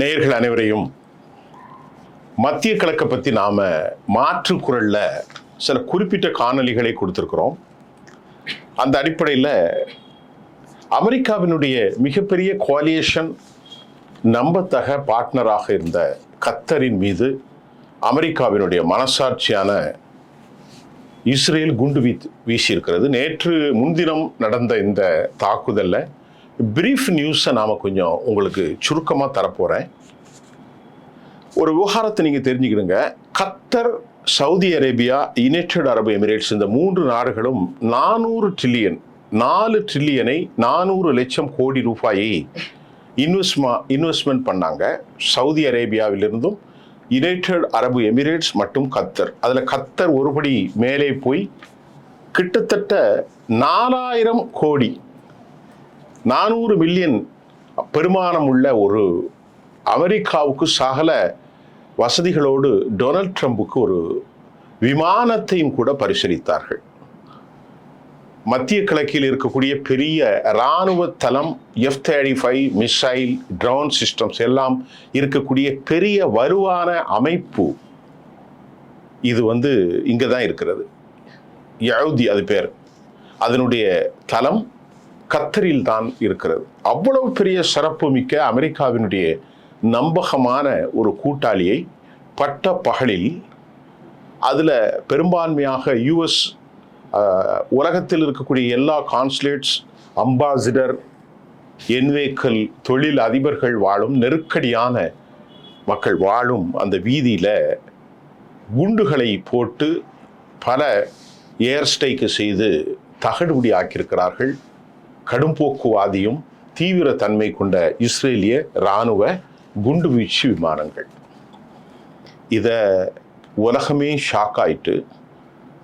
நேயர்கள் அனைவரையும் மத்திய கிழக்கை பற்றி நாம் மாற்று குரலில் சில குறிப்பிட்ட காணொலிகளை கொடுத்துருக்குறோம். அந்த அடிப்படையில் அமெரிக்காவினுடைய மிகப்பெரிய கோலியேஷன் நம்பத்தக பார்ட்னராக இருந்த கத்தரின் மீது அமெரிக்காவினுடைய மனசாட்சியான இஸ்ரேல் குண்டு வீத் வீசியிருக்கிறது. நேற்று முன்தினம் நடந்த இந்த தாக்குதலில் பிரீஃப் நியூஸை நாம் கொஞ்சம் உங்களுக்கு சுருக்கமாக தரப்போகிறேன் ஒரு விவகாரத்தை நீங்கள் தெரிஞ்சுக்கிடுங்க. Qatar Saudi Arabia United Arab Emirates இந்த மூன்று நாடுகளும் நானூறு ட்ரில்லியன் நாலு ட்ரில்லியனை நானூறு லட்சம் கோடி ரூபாயை இன்வெஸ்ட்மா இன்வெஸ்ட்மெண்ட் பண்ணாங்க. சவுதி அரேபியாவிலிருந்தும் யுனைடெட் அரபு எமிரேட்ஸ் மற்றும் கத்தர். அதில் கத்தர் ஒருபடி மேலே போய் கிட்டத்தட்ட நாலாயிரம் கோடி நானூறு மில்லியன் பெருமானம் உள்ள ஒரு அமெரிக்காவுக்கு சகல வசதிகளோடு டொனால்ட் ட்ரம்புக்கு ஒரு விமானத்தையும் கூட பரிசீலித்தார்கள். மத்திய கிழக்கில் இருக்கக்கூடிய பெரிய இராணுவ தளம் F thirty five missile drone systems எல்லாம் இருக்கக்கூடிய பெரிய வலுவான அமைப்பு இது வந்து இங்கே தான் இருக்கிறது. யவுதி அது பேர். அதனுடைய தளம் கத்தரில் தான் இருக்கிறது. அவ்வளவு பெரிய சிறப்பு மிக்க அமெரிக்காவினுடைய நம்பகமான ஒரு கூட்டாளியை பட்ட பகலில் அதில் பெரும்பான்மையாக யுஎஸ் உலகத்தில் இருக்கக்கூடிய எல்லா கான்சுலேட்ஸ் அம்பாசிடர் என்வேக்கள் தொழில் அதிபர்கள் வாழும் நெருக்கடியான மக்கள் வாழும் அந்த வீதியில் குண்டுகளை போட்டு பல ஏர் ஸ்ட்ரைக்கு செய்து தகடுபடி ஆக்கியிருக்கிறார்கள் கடும்போக்குவாதியும் தீவிர தன்மை கொண்ட இஸ்ரேலிய இராணுவ குண்டுவீச்சு விமானங்கள். இதை உலகமே ஷாக் ஆயிட்டு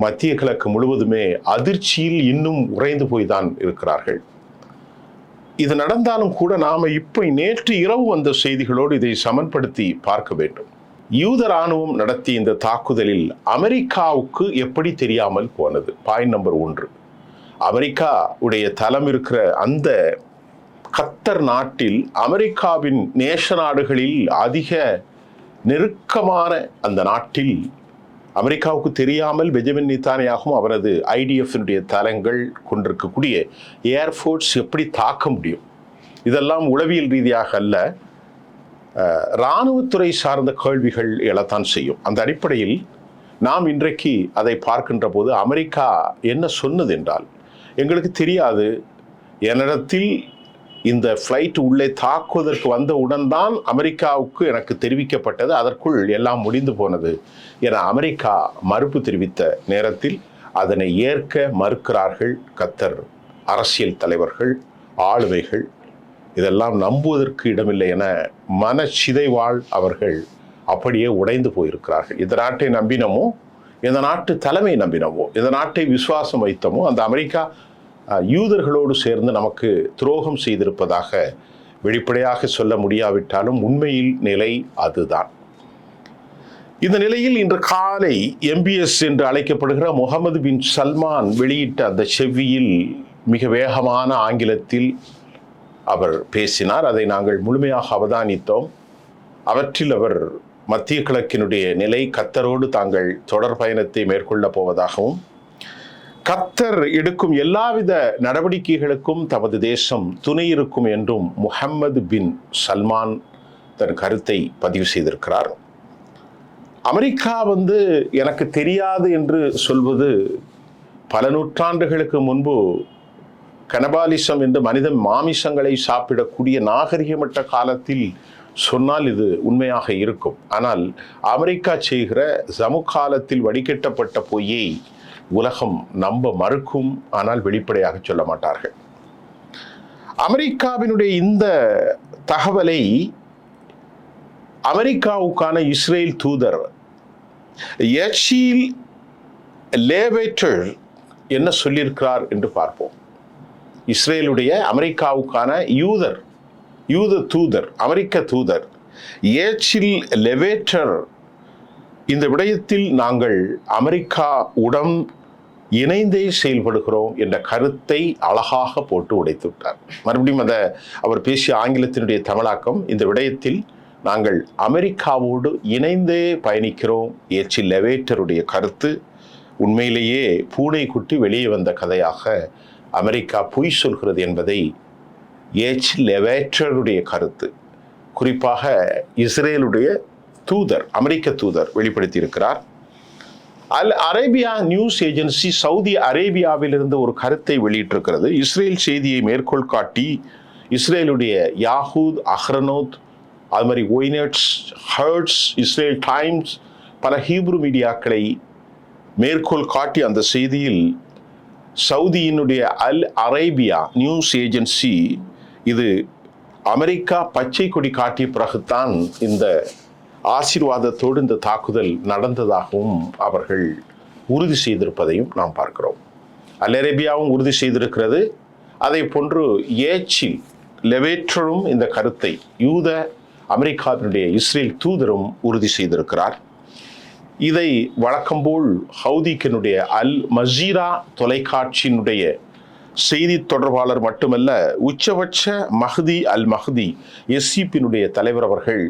மத்திய கிழக்கு முழுவதுமே அதிர்ச்சியில் இன்னும் உறைந்து போய் தான் இருக்கிறார்கள். இது நடந்தாலும் கூட நாம் இப்போ நேற்று இரவு வந்த செய்திகளோடு இதை சமன்படுத்தி பார்க்க வேண்டும். யூத ராணுவம் நடத்திய இந்த தாக்குதலில் அமெரிக்காவுக்கு எப்படி தெரியாமல் போனது? பாயிண்ட் நம்பர் ஒன்று. அமெரிக்கா உடைய தலம் இருக்கிற அந்த கத்தர் நாட்டில் அமெரிக்காவின் நேச நாடுகளில் அதிக நெருக்கமான அந்த நாட்டில் அமெரிக்காவுக்கு தெரியாமல் பெஜமின் நித்தானியாகவும் அவரது ஐடிஎஃப்னுடைய தலங்கள் கொண்டிருக்கக்கூடிய ஏர்ஃபோர்ஸ் எப்படி தாக்க முடியும்? இதெல்லாம் உளவியல் ரீதியாக அல்ல. இராணுவத்துறை சார்ந்த கேள்விகள் எழத்தான் செய்யும். அந்த அடிப்படையில் நாம் இன்றைக்கு அதை பார்க்கின்ற போது அமெரிக்கா என்ன சொன்னது என்றால் எங்களுக்கு தெரியாது. என்னிடத்தில் இந்த ஃப்ளைட் உள்ளே தாக்குவதற்கு வந்தவுடன் தான் அமெரிக்காவுக்கு எனக்கு தெரிவிக்கப்பட்டது. அதற்குள் எல்லாம் முடிந்து போனது என அமெரிக்கா மறுப்பு தெரிவித்த நேரத்தில் அதனை ஏற்க மறுக்கிறார்கள் கத்தர். அரசியல் தலைவர்கள் ஆளுமைகள் இதெல்லாம் நம்புவதற்கு இடமில்லை என மனச்சிதைவாள் அவர்கள் அப்படியே உடைந்து போயிருக்கிறார்கள். இந்த நாட்டை நம்பினமோ? இந்த நாட்டு தலைமை நம்பினவோ இந்த நாட்டை விசுவாசம் வைத்தமோ அந்த அமெரிக்கா யூதர்களோடு சேர்ந்து நமக்கு துரோகம் செய்திருப்பதாக வெளிப்படையாக சொல்ல முடியாவிட்டாலும் உண்மையில் நிலை அதுதான். இந்த நிலையில் இன்று காலை எம்பிஎஸ் என்று அழைக்கப்படுகிற முகமது பின் சல்மான் வெளியிட்ட அந்த செவ்வியில் மிக வேகமான ஆங்கிலத்தில் அவர் பேசினார். அதை நாங்கள் முழுமையாக அவதானித்தோம். அவற்றில் அவர் மத்திய கிழக்கினுடைய நிலை கத்தரோடு தாங்கள் தொடர் பயணத்தை மேற்கொள்ளப் போவதாகவும் கத்தர் எடுக்கும் எல்லாவித நடவடிக்கைகளுக்கும் தமது தேசம் துணை இருக்கும் என்றும் முஹம்மது பின் சல்மான் தன் கருத்தை பதிவு செய்திருக்கிறார். அமெரிக்கா வந்து எனக்கு தெரியாது என்று சொல்வது பல நூற்றாண்டுகளுக்கு முன்பு கனபாலிசம் என்று மனிதன் மாமிசங்களை சாப்பிடக்கூடிய நாகரிகமற்ற காலத்தில் சொன்னால் இது உண்மையாக இருக்கும். ஆனால் அமெரிக்கா செய்கிற சமுகாலத்தில் வடிகட்டப்பட்ட பொய்யை உலகம் நம்ப மறுக்கும் ஆனால் வெளிப்படையாக சொல்ல மாட்டார்கள். அமெரிக்காவினுடைய இந்த தகவலை அமெரிக்காவுக்கான இஸ்ரேல் தூதர் எச்சில் லேவேட்டர் என்ன சொல்லியிருக்கிறார் என்று பார்ப்போம். இஸ்ரேலுடைய அமெரிக்காவுக்கான யூதர் யூத தூதர் அமெரிக்க தூதர் ஏச்சில் லெவேட்டர் இந்த விடயத்தில் நாங்கள் அமெரிக்கா உடன் இணைந்தே செயல்படுகிறோம் என்ற கருத்தை அழகாக போட்டு உடைத்து விட்டார். மறுபடியும் அந்த அவர் பேசிய ஆங்கிலத்தினுடைய தமிழாக்கம் இந்த விடயத்தில் நாங்கள் அமெரிக்காவோடு இணைந்தே பயணிக்கிறோம். ஏச்சி லெவேட்டருடைய கருத்து உண்மையிலேயே பூனை குட்டி வெளியே வந்த கதையாக அமெரிக்கா பொய் சொல்கிறது என்பதை ஏச் லெவேட்டருடைய கருத்து. குறிப்பாக இஸ்ரேலுடைய தூதர் அமெரிக்க தூதர் வெளிப்படுத்தியிருக்கிறார். Al Arabiya news agency Saudi அரேபியாவிலிருந்து ஒரு கருத்தை வெளியிட்டிருக்கிறது. இஸ்ரேல் செய்தியை மேற்கோள் காட்டி இஸ்ரேலுடைய யாஹூத் அஹ்ரனோத் அது மாதிரி ஒய்னட்ஸ் ஹர்ட்ஸ் இஸ்ரேல் டைம்ஸ் பல ஹீப்ரு மீடியாக்களை மேற்கோள் காட்டி அந்த செய்தியில் சவுதியினுடைய அல் அரேபியா நியூஸ் ஏஜென்சி இது அமெரிக்கா பச்சை கொடி காட்டிய பிறகுதான் இந்த ஆசீர்வாதத்தோடு இந்த தாக்குதல் நடந்ததாகவும் அவர்கள் உறுதி செய்திருப்பதையும் நாம் பார்க்கிறோம். அல் அரேபியாவும் உறுதி செய்திருக்கிறது. அதை போன்று ஏச்சில் லெவேற்றரும் இந்த கருத்தை யூத அமெரிக்காவினுடைய இஸ்ரேல் தூதரும் உறுதி செய்திருக்கிறார். இதை வழக்கம்போல் ஹவுதிக்கனுடைய அல் மசீரா தொலைக்காட்சியினுடைய செய்தி தொடர்பாளர் மட்டுமல்ல உச்சபட்ச மஹதி அல் மஹதி எஸ்சிபியினுடைய தலைவர் அவர்கள்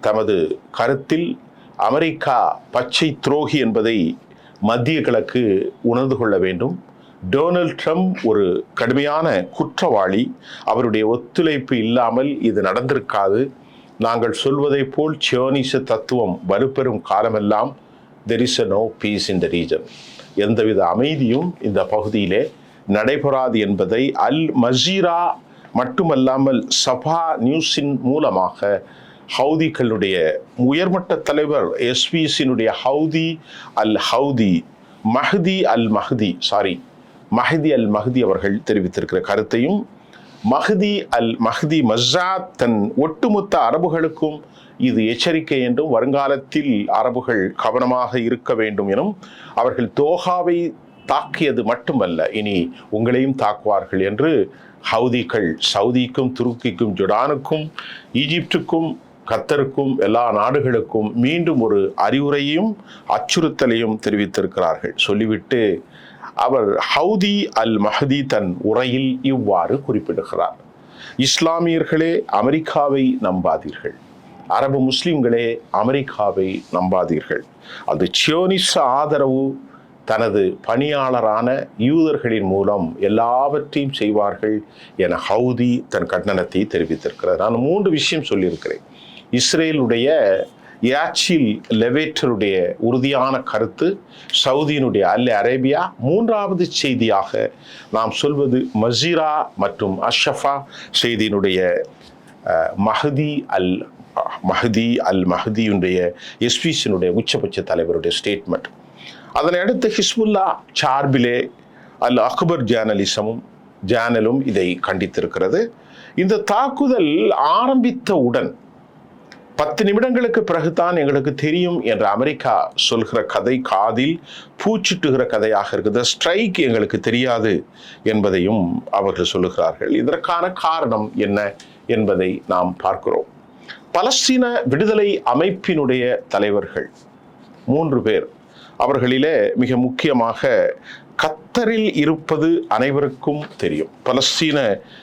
தமது கருத்தில் அமெரிக்கா பச்சை துரோகி என்பதை மத்திய கிழக்கு உணர்ந்து கொள்ள வேண்டும். டொனால்ட் ட்ரம்ப் ஒரு கடுமையான குற்றவாளி. அவருடைய ஒத்துழைப்பு இல்லாமல் இது நடந்திருக்காது. நாங்கள் சொல்வதைப் போல் சியோனிச தத்துவம் வலுப்பெறும் காலமெல்லாம் there is a no peace in the region எந்தவித அமைதியும் இந்த பகுதியிலே நடைபெறாது என்பதை அல் மசீரா மட்டுமல்லாமல் சபா நியூஸின் மூலமாக ஹவுதிகளுடைய உயர்மட்ட தலைவர் எஸ்பிசினுடைய Houthi al Houthi Mahdi al Mahdi sorry Mahdi al Mahdi அவர்கள் தெரிவித்திருக்கிற கருத்தையும் மஹதி அல் மஹதி மஸ்ஸாத் தன் ஒட்டுமொத்த அரபுகளுக்கும் இது எச்சரிக்கை என்றும் வருங்காலத்தில் அரபுகள் கவனமாக இருக்க வேண்டும் எனும் அவர்கள் தோஹாவை தாக்கியது மட்டுமல்ல இனி உங்களையும் தாக்குவார்கள் என்று ஹவுதிகள் சவுதிக்கும் துருக்கிக்கும் ஜுடானுக்கும் ஈஜிப்டுக்கும் கத்தருக்கும் எல்லா நாடுகளுக்கும் மீண்டும் ஒரு அறிவுரையும் அச்சுறுத்தலையும் தெரிவித்திருக்கிறார்கள். சொல்லிவிட்டு அவர் ஹவுதி அல் மஹதி தன் உரையில் இவ்வாறு குறிப்பிடுகிறார். இஸ்லாமியர்களே அமெரிக்காவை நம்பாதீர்கள். அரபு முஸ்லிம்களே அமெரிக்காவை நம்பாதீர்கள். அது சியோனிச ஆதரவு தனது பணியாளரான யூதர்களின் மூலம் எல்லாவற்றையும் செய்வார்கள் என ஹவுதி தன் கண்டனத்தை தெரிவித்திருக்கிறார். நான் மூன்று விஷயம் சொல்லியிருக்கிறேன். இஸ்ரேலுடைய யாச்சில் லெவேட்டருடைய உறுதியான கருத்து சவுதியினுடைய அல்ல அரேபியா. மூன்றாவது செய்தியாக நாம் சொல்வது மசீரா மற்றும் அஷஃபா செய்தியினுடைய மஹதி அல் மஹதி அல் மஹதியுடைய எஸ்பிசியினுடைய உச்சபட்ச தலைவருடைய ஸ்டேட்மெண்ட் அதனை அடுத்து ஹிஸ்புல்லா சார்பிலே அல் அக்பர் ஜேர்னலிசமும் ஜேர்னலும் இதை கண்டித்திருக்கிறது. இந்த தாக்குதல் ஆரம்பித்தவுடன் பத்து நிமிடங்களுக்கு பிறகுதான் எங்களுக்கு தெரியும் என்று அமெரிக்கா சொல்கிற கதை காதில் பூச்சிட்டுகிற கதையாக இருக்குது. ஸ்ட்ரைக் எங்களுக்கு தெரியாது என்பதையும் அவர்கள் சொல்லுகிறார்கள். இதற்கான காரணம் என்ன என்பதை நாம் பார்க்கிறோம். பலஸ்தீன விடுதலை அமைப்பினுடைய தலைவர்கள் மூன்று பேர். அவர்களிலே மிக முக்கியமாக கத்தரில் இருப்பது அனைவருக்கும் தெரியும். பலஸ்தீன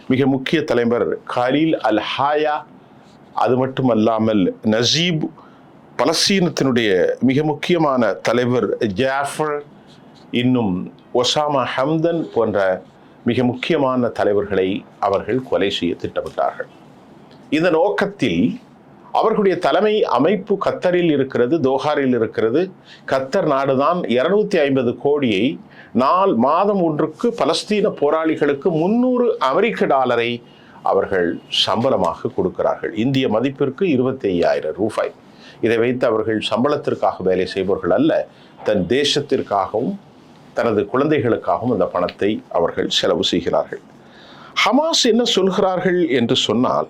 மிக முக்கிய தலைவர் கலீல் அல் ஹாயா அது மட்டுமல்லாமல் நசீப் பலஸ்தீனத்தினுடைய மிக முக்கியமான தலைவர் ஜாஃபர் இன்னும் ஒசாமா ஹம்தன் போன்ற மிக முக்கியமான தலைவர்களை அவர்கள் கொலை செய்ய திட்டமிட்டார்கள். இந்த நோக்கத்தில் அவர்களுடைய தலைமை அமைப்பு கத்தரில் இருக்கிறது தோஹாரில் இருக்கிறது. கத்தர் நாடுதான் இருநூத்தி ஐம்பது கோடியை நாள் மாதம் ஒன்றுக்கு பலஸ்தீன போராளிகளுக்கு முன்னூறு அமெரிக்க டாலரை அவர்கள் சம்பளமாக கொடுக்கிறார்கள். இந்திய மதிப்பிற்கு இருபத்தி ஐயாயிரம் ரூபாய். இதை வைத்து அவர்கள் சம்பளத்திற்காக வேலை செய்பவர்கள் அல்ல தன் தேசத்திற்காகவும் தனது குழந்தைகளுக்காகவும் அந்த பணத்தை அவர்கள் செலவு செய்கிறார்கள். ஹமாஸ் என்ன சொல்கிறார்கள் என்று சொன்னால்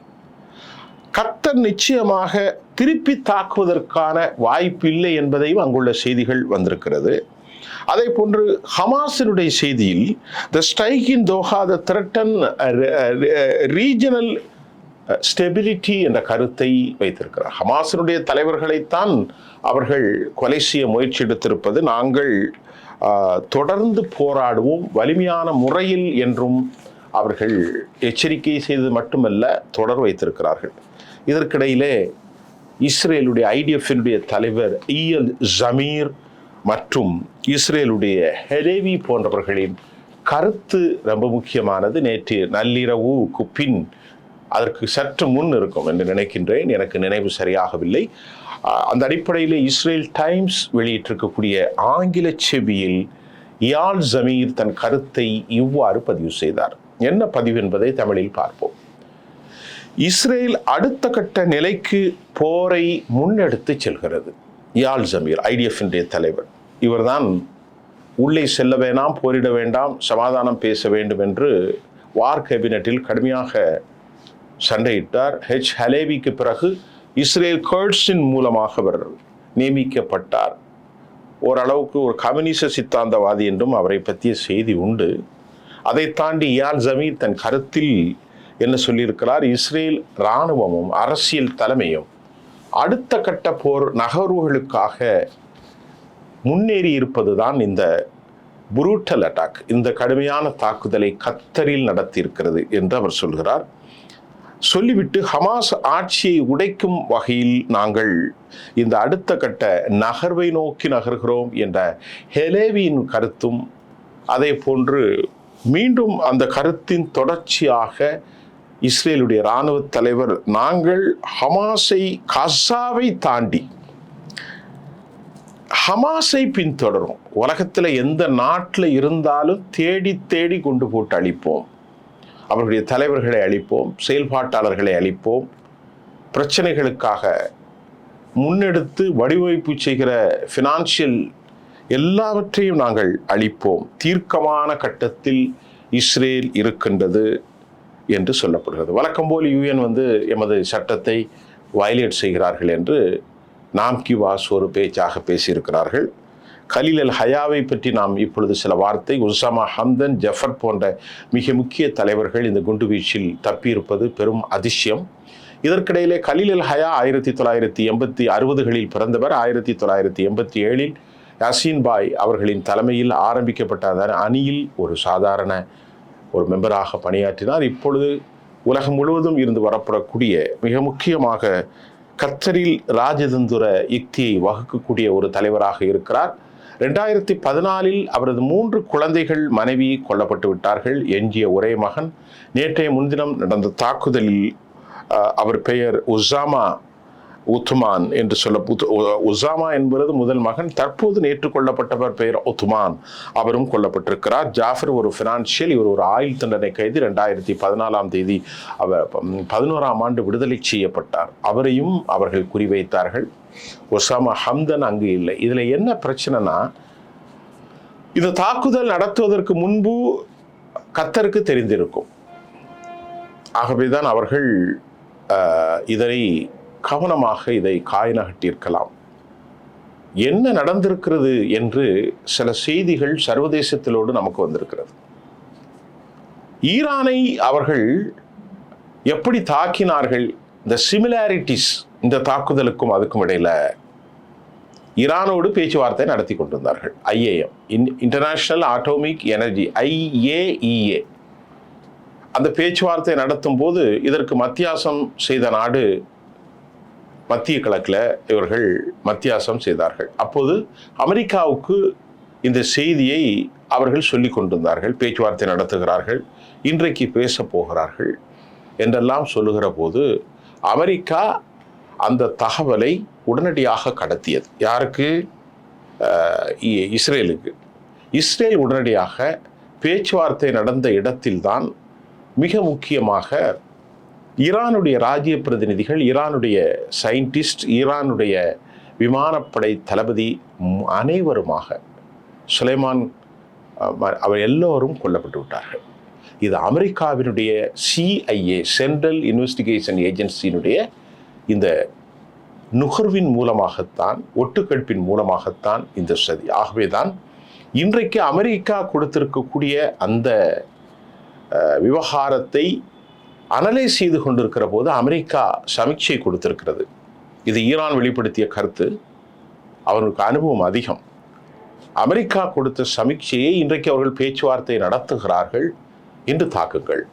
கர்த்தர் நிச்சயமாக திருப்பி தாக்குவதற்கான வாய்ப்பு இல்லை என்பதையும் அங்குள்ள செய்திகள் வந்திருக்கிறது. அதே போன்று ஹமாஸினுடைய செய்தியில் the strike in Doha the threaten regional stability என்ற கருத்தை வைத்திருக்கிறார். ஹமாஸினுடைய தலைவர்களைத்தான் அவர்கள் கொலை செய்ய முயற்சி எடுத்திருப்பது. நாங்கள் தொடர்ந்து போராடுவோம் வலிமையான முறையில் என்றும் அவர்கள் எச்சரிக்கை செய்தது மட்டுமல்ல தொடர் வைத்திருக்கிறார்கள். இதற்கிடையிலே இஸ்ரேலுடைய ஐடிஎஃபினுடைய தலைவர் இஎல் ஜமீர் மற்றும் இஸ்ரேலுடைய ஹெலேவி போன்றவர்களின் கருத்து ரொம்ப முக்கியமானது. நேற்று நள்ளிரவுக்கு பின் அதற்கு சற்று முன் இருக்கும் என்று நினைக்கின்றேன். எனக்கு நினைவு சரியாகவில்லை. அந்த அடிப்படையில் இஸ்ரேல் டைம்ஸ் வெளியிட்டிருக்கக்கூடிய ஆங்கில செவியில் இயால் ஜமீர் தன் கருத்தை இவ்வாறு பதிவு செய்தார். என்ன பதிவு என்பதை தமிழில் பார்ப்போம். இஸ்ரேல் அடுத்த கட்ட நிலைக்கு போரை முன்னெடுத்து செல்கிறது. யாழ் ஜமீர் ஐடிஎஃபினுடைய தலைவர் இவர்தான் உள்ளே செல்ல வேண்டாம் போரிட வேண்டாம் சமாதானம் பேச வேண்டும் என்று வார் கேபினட்டில் கடுமையாக சண்டையிட்டார். ஹெச் ஹலேவிக்கு பிறகு இஸ்ரேல் கேர்ட்ஸின் மூலமாக அவர் நியமிக்கப்பட்டார். ஓரளவுக்கு ஒரு கம்யூனிச சித்தாந்தவாதி என்றும் அவரை பற்றிய செய்தி உண்டு. அதை தாண்டி யால் ஜமீர் தன் கருத்தில் என்ன சொல்லியிருக்கிறார்? இஸ்ரேல் இராணுவமும் அரசியல் தலைமையும் அடுத்த கட்ட போர் நகர்வுகளுக்காக முன்னேறி இருப்பதுதான் இந்த புரூட்டல் அட்டாக் இந்த கடுமையான தாக்குதலை கத்தரில் நடத்தியிருக்கிறது என்று அவர் சொல்கிறார். சொல்லிவிட்டு ஹமாஸ் ஆட்சியை உடைக்கும் வகையில் நாங்கள் இந்த அடுத்த கட்ட நகர்வை நோக்கி நகர்கிறோம் என்ற ஹெலேவியின் கருத்தும் அதே போன்று மீண்டும் அந்த கருத்தின் தொடர்ச்சியாக இஸ்ரேலுடைய இராணுவ தலைவர் நாங்கள் ஹமாஸை கசாவை தாண்டி ஹமாஸை பின்தொடரும். உலகத்தில் எந்த நாட்டில் இருந்தாலும் தேடி தேடி கொண்டு போட்டு அழிப்போம். அவர்களுடைய தலைவர்களை அழிப்போம் செயல்பாட்டாளர்களை அழிப்போம். பிரச்சனைகளுக்காக முன்னெடுத்து வடிவமைப்பு செய்கிற ஃபினான்ஷியல் எல்லாவற்றையும் நாங்கள் அழிப்போம். தீர்க்கமான கட்டத்தில் இஸ்ரேல் இருக்கின்றது. என்று சொல்லப்படுகிறது. வழக்கம் போல் யூஎன் வந்து எமது சட்டத்தை வயலேட் செய்கிறார்கள் என்று நாம் கிவாஸ் ஒரு பேச்சாக பேசியிருக்கிறார்கள். கலீல் அல் ஹயாவை பற்றி நாம் இப்பொழுது சில வார்த்தை உசாமா ஹம்தன் ஜஃபர் போன்ற மிக முக்கிய தலைவர்கள் இந்த குண்டுவீச்சில் தப்பியிருப்பது பெரும் அதிசயம். இதற்கிடையிலே கலீல் அல் ஹயா ஆயிரத்தி தொள்ளாயிரத்தி எண்பத்தி அறுபதுகளில் பிறந்தவர். ஆயிரத்தி தொள்ளாயிரத்தி எண்பத்தி ஏழில் யாசீன் பாய் அவர்களின் தலைமையில் ஆரம்பிக்கப்பட்ட அந்த அணியில் ஒரு சாதாரண ஒரு மெம்பராக பணியாற்றினார். இப்பொழுது உலகம் முழுவதும் இருந்து வரப்படக்கூடிய மிக முக்கியமாக கத்தரில் ராஜதந்திர யுக்தியை வகுக்கக்கூடிய ஒரு தலைவராக இருக்கிறார். ரெண்டாயிரத்தி பதினாலில் அவரது மூன்று குழந்தைகள் மனைவி கொல்லப்பட்டு விட்டார்கள். எஞ்சிய ஒரே மகன். நேற்றைய முன்தினம் நடந்த தாக்குதலில் அவர் பெயர் உசாமா உத்துமான் என்று சொல்ல உசாமா என்பது முதல் மகன். தற்போது நேற்று கொல்லப்பட்டவர் பெயர் உத்துமான் அவரும் கொல்லப்பட்டிருக்கிறார். ஜாஃபர் ஒரு ஃபினான்ஷியல் இவர் ஒரு ஆயுள் தண்டனை கைது. ரெண்டாயிரத்தி பதினாலாம் தேதி அவர் பதினோராம் ஆண்டு விடுதலை செய்யப்பட்டார். அவரையும் அவர்கள் குறிவைத்தார்கள். ஒசாமா ஹம்தன் அங்கு இல்லை. இதில் என்ன பிரச்சனைனா இந்த தாக்குதல் நடத்துவதற்கு முன்பு கத்தருக்கு தெரிந்திருக்கும். ஆகவே தான் அவர்கள் இதனை கவனமாக இதை காயநகட்டியிருக்கலாம். என்ன நடந்திருக்கிறது என்று சில செய்திகள் சர்வதேசத்திலோடு நமக்கு வந்திருக்கிறது. ஈரானை அவர்கள் எப்படி தாக்கினார்கள்? இந்த சிமிலாரிட்டிஸ் இந்த தாக்குதலுக்கும் அதுக்கும் இடையில ஈரானோடு பேச்சுவார்த்தை நடத்தி கொண்டிருந்தார்கள். IAM international atomic energy IAEA. அந்த பேச்சுவார்த்தை நடத்தும் போது இதற்கு மத்தியாசம் செய்த நாடு மத்திய கிழக்கில் இவர்கள் மத்தியாசம் செய்தார்கள். அப்போது அமெரிக்காவுக்கு இந்த செய்தியை அவர்கள் சொல்லிக் கொண்டிருந்தார்கள் பேச்சுவார்த்தை நடத்துகிறார்கள் இன்றைக்கு பேசப் போகிறார்கள் என்றெல்லாம் சொல்லுகிற போது அமெரிக்கா அந்த தகவலை உடனடியாக கடத்தியது. யாருக்கு? இ- இஸ்ரேலுக்கு. இஸ்ரேல் உடனடியாக பேச்சுவார்த்தை நடந்த இடத்தில்தான் மிக முக்கியமாக ஈரானுடைய ராஜ்ய பிரதிநிதிகள் ஈரானுடைய சயின்டிஸ்ட் ஈரானுடைய விமானப்படை தளபதி அனைவருமாக சுலைமான் அவர் எல்லோரும் கொல்லப்பட்டு விட்டார்கள். இது அமெரிக்காவினுடைய சிஐஏ சென்ட்ரல் இன்வெஸ்டிகேஷன் ஏஜென்சியினுடைய இந்த நுகர்வின் மூலமாகத்தான் ஒட்டுக்கெடுப்பின் மூலமாகத்தான் இந்த சதி. ஆகவேதான் இன்றைக்கு அமெரிக்கா கொடுத்திருக்கக்கூடிய அந்த விவகாரத்தை அனலைஸ் செய்து கொண்டிருக்கிற போது அமெரிக்கா சமீட்சை கொடுத்திருக்கிறது. இது ஈரான் வெளிப்படுத்திய கருத்து. அவர்களுக்கு அனுபவம் அதிகம். அமெரிக்கா கொடுத்த சமீட்சையை இன்றைக்கு அவர்கள் பேச்சுவார்த்தை நடத்துகிறார்கள் என்று தாக்குங்கள்.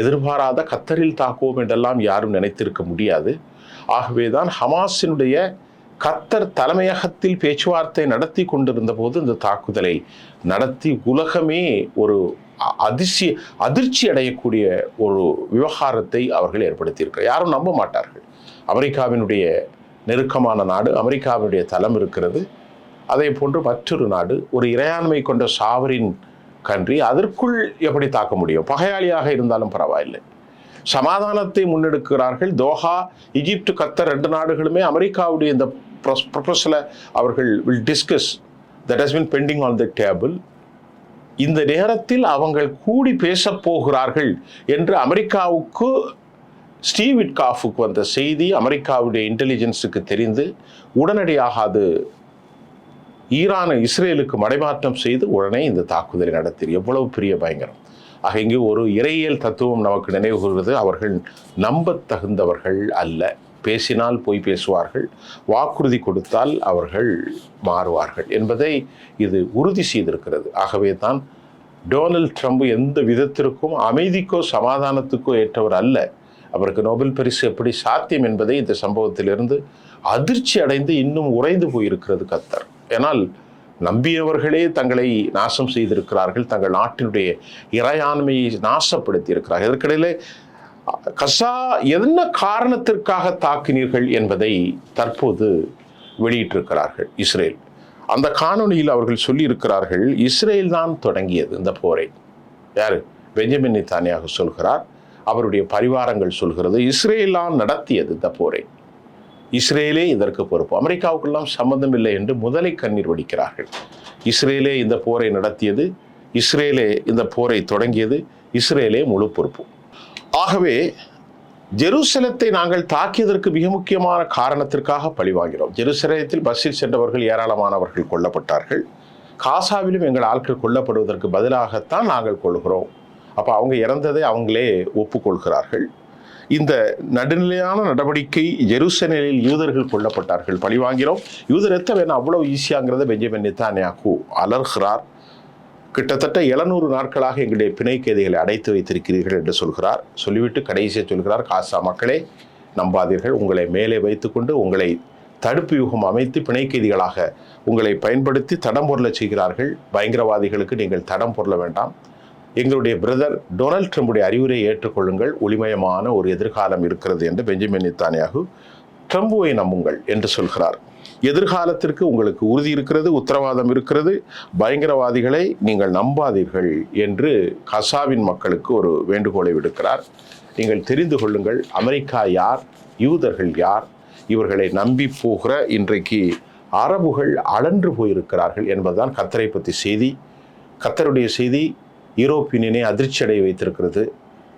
எதிர்பாராத கத்தரில் தாக்குவோம் என்றெல்லாம் யாரும் நினைத்திருக்க முடியாது. ஆகவே தான் ஹமாஸினுடைய கத்தர் தலைமையகத்தில் பேச்சுவார்த்தை நடத்தி கொண்டிருந்த போது இந்த தாக்குதலை நடத்தி உலகமே ஒரு அதிர்ச்சி அதிர்ச்சி அடையக்கூடிய ஒரு விவகாரத்தை அவர்கள் ஏற்படுத்தியிருக்கிறார். யாரும் நம்ப மாட்டார்கள். அமெரிக்காவினுடைய நெருக்கமான நாடு அமெரிக்காவினுடைய தலம் இருக்கிறது. அதே போன்று மற்றொரு நாடு ஒரு இறையாண்மை கொண்ட சாவரின் கன்றி அதற்குள் எப்படி தாக்க முடியும்? பகையாளியாக இருந்தாலும் பரவாயில்லை. சமாதானத்தை முன்னெடுக்கிறார்கள். தோஹா எகிப்து கத்தர் ரெண்டு நாடுகளுமே அமெரிக்காவுடைய இந்த ப்ரொபஸலை அவர்கள் will discuss that has been pending on the table இந்த நேரத்தில் அவங்கள் கூடி பேசப் போகிறார்கள் என்று அமெரிக்காவுக்கு ஸ்டீவ் விட்காஃபுக்கு வந்த செய்தி அமெரிக்காவுடைய இன்டெலிஜென்ஸுக்கு தெரிந்து உடனடியாக அது ஈரானை இஸ்ரேலுக்கு மடைமாற்றம் செய்து உடனே இந்த தாக்குதலை நடத்தி எவ்வளவு பெரிய பயங்கரம். ஆக இங்கு ஒரு இறையியல் தத்துவம் நமக்கு நினைவுகூறுவது அவர்கள் நம்பத் தகுந்தவர்கள் அல்ல. பேசினால் போய் பேசுவார்கள் வாக்குறுதி கொடுத்தால் அவர்கள் மாறுவார்கள் என்பதை இது உறுதி செய்திருக்கிறது. ஆகவே தான் டொனால்ட் ட்ரம்ப் எந்த விதத்திற்கும் அமைதிக்கோ சமாதானத்துக்கோ ஏற்றவர் அல்ல. அவருக்கு நோபல் பரிசு எப்படி சாத்தியம் என்பதை இந்த சம்பவத்திலிருந்து அதிர்ச்சி அடைந்து இன்னும் உறைந்து போயிருக்கிறது கத்தர். ஏனால் நம்பியவர்களே தங்களை நாசம் செய்திருக்கிறார்கள் தங்கள் நாட்டினுடைய இறையாண்மையை நாசப்படுத்தி இருக்கிறார்கள் இதற்கிடையிலே கசா என்ன காரணத்திற்காக தாக்கினீர்கள் என்பதை தற்போது வெளியிட்டிருக்கிறார்கள் இஸ்ரேல். அந்த காணொலியில் அவர்கள் சொல்லியிருக்கிறார்கள் இஸ்ரேல் தான் தொடங்கியது இந்த போரை. யார்? பெஞ்சமின் நித்தானியாக சொல்கிறார் அவருடைய பரிவாரங்கள் சொல்கிறது இஸ்ரேல் தான் நடத்தியது இந்த போரை. இஸ்ரேலே இதற்கு பொறுப்பு. அமெரிக்காவுக்கெல்லாம் சம்மந்தம் இல்லை என்று முதலை கண்ணீர் வடிக்கிறார்கள். இஸ்ரேலே இந்த போரை நடத்தியது இஸ்ரேலே இந்த போரை தொடங்கியது இஸ்ரேலே முழு பொறுப்பு. ஆகவே ஜெருசலத்தை நாங்கள் தாக்கியதற்கு மிக முக்கியமான காரணத்திற்காக பழிவாங்கிறோம். ஜெருசலத்தில் பஸ்ஸில் சென்றவர்கள் ஏராளமானவர்கள் கொல்லப்பட்டார்கள். காசாவிலும் எங்கள் ஆட்கள் கொல்லப்படுவதற்கு பதிலாகத்தான் நாங்கள் கொள்கிறோம். அப்போ அவங்க இறந்ததை அவங்களே ஒப்புக்கொள்கிறார்கள். இந்த நடுநிலையான நடவடிக்கை ஜெருசலேலில் யூதர்கள் கொல்லப்பட்டார்கள். பழிவாங்கிறோம். யூதர் எத்த வேணும் அவ்வளோ ஈஸியாங்கிறத பெஞ்சமின் நித்தானியாக்கு அலர்கிறார். கிட்டத்தட்ட எழுநூறு நாட்களாக எங்களுடைய பிணை கைதிகளை அடைத்து வைத்திருக்கிறீர்கள் என்று சொல்கிறார். சொல்லிவிட்டு கடைசியாக சொல்கிறார் காசா மக்களே நம்பாதீர்கள். உங்களை மேலே வைத்துக்கொண்டு உங்களை தடுப்பு யுகம் அமைத்து பிணை கைதிகளாக உங்களை பயன்படுத்தி தடம் பொருள செய்கிறார்கள். பயங்கரவாதிகளுக்கு நீங்கள் தடம் பொருள வேண்டாம். எங்களுடைய பிரதர் டொனால்ட் ட்ரம்புடைய அறிவுரை ஏற்றுக்கொள்ளுங்கள். ஒளிமயமான ஒரு எதிர்காலம் இருக்கிறது என்று பெஞ்சமின் நித்தானியாகு ட்ரம்புவை நம்புங்கள் என்று சொல்கிறார். எதிர்காலத்திற்கு உங்களுக்கு உறுதி இருக்கிறது உத்தரவாதம் இருக்கிறது. பயங்கரவாதிகளை நீங்கள் நம்பாதீர்கள் என்று கசாவின் மக்களுக்கு ஒரு வேண்டுகோளை விடுக்கிறார். நீங்கள் தெரிந்து கொள்ளுங்கள் அமெரிக்கா யார் யூதர்கள் யார் இவர்களை நம்பி போகிற இன்றைக்கு அரபுகள் அலன்று போயிருக்கிறார்கள் என்பதுதான் கத்தரை பற்றி செய்தி. கத்தருடைய செய்தி யூரோப்பியனை அதிர்ச்சியடைய வைத்திருக்கிறது.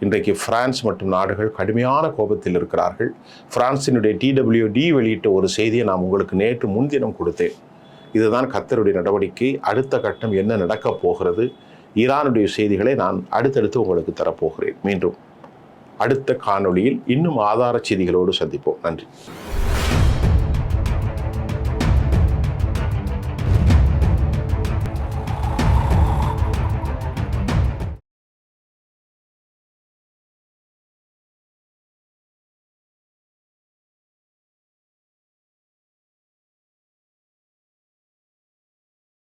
இன்றைக்கு பிரான்ஸ் மற்றும் நாடுகள் கடுமையான கோபத்தில் இருக்கிறார்கள். பிரான்சினுடைய டிடபிள்யூடி வெளியிட்ட ஒரு செய்தியை நான் உங்களுக்கு நேற்று முன்தினம் கொடுத்தேன். இதுதான் கத்தருடைய நடவடிக்கை. அடுத்த கட்டம் என்ன நடக்கப் போகிறது? ஈரானுடைய செய்திகளை நான் அடுத்தடுத்து உங்களுக்கு தரப்போகிறேன். மீண்டும் அடுத்த காணொளியில் இன்னும் ஆதார செய்திகளோடு சந்திப்போம். நன்றி.